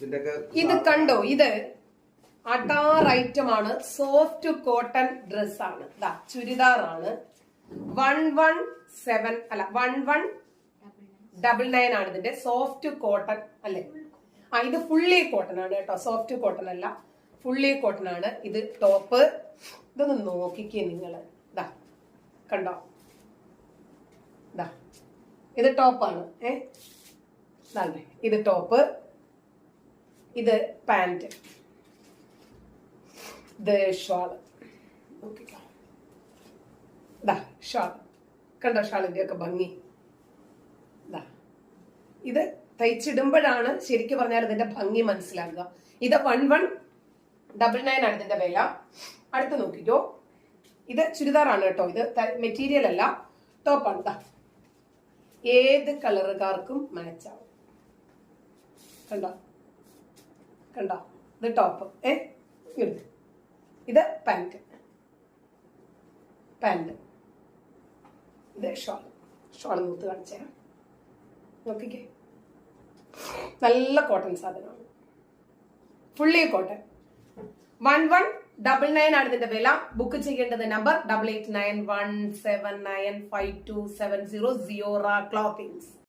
ഇത് കണ്ടോ? ഇത് അടാർ ഐറ്റം ആണ് സോഫ്റ്റ് കോട്ടൺ ഡ്രസ് ആണ് ദാ ചുരിദാറാണ്. വൺ വൺ സെവൻ അല്ല വൺ വൺ ഡബിൾ നയൻ ആണ് ഇതിന്റെ. സോഫ്റ്റ് കോട്ടൺ അല്ലേ? ആ ഇത് ഫുള്ളി കോട്ടൺ ആണ് കേട്ടോ. സോഫ്റ്റ് കോട്ടൺ അല്ല. ഫുള്ളി കോട്ടൺ ആണ്. ഇത് ടോപ്പ്. ഇതൊന്ന് നോക്കിക്കേ നിങ്ങൾ ദാ കണ്ടോ? ദാ ഇത് ടോപ്പാണ്. ഏ? ഇത് ടോപ്പ്. ഇത് പാന്റ് ഇത് ഷാൾ നോക്കിക്കോ ദാ ഷാൾ കണ്ടോ ഷാളിന്റെ ഒക്കെ ഭംഗി? ദാ. ഇത് തയ്ച്ചിടുമ്പോഴാണ് ശരിക്കും പറഞ്ഞാൽ ഇതിന്റെ ഭംഗി മനസ്സിലാക്കുക ഇത് വൺ വൺ ഡബിൾ നയൻ ആണ് ഇതിന്റെ വില. അടുത്ത് നോക്കിക്കോ. ഇത് ചുരിദാറാണ് കേട്ടോ. ഇത് മെറ്റീരിയൽ അല്ല. ടോപ്പാണ് ദാ. ഏത് കളറുകാർക്കും മാച്ചാവും കണ്ടോ? കണ്ടോ? ഇത് ടോപ്പ് ഏ? ഇത് ഇത് പാന്റ് പാന്റ് ഇത് ഷോൾ ഷോൾ നൂത്ത് കാണിച്ചേ. നോക്കിക്കേ. നല്ല കോട്ടൺ സാധനമാണ് fully cotton one one double nine ആണ് ഇതിന്റെ വില. ബുക്ക് ചെയ്യേണ്ടത് number double eight nine one seven nine five two seven zero Siyora clothings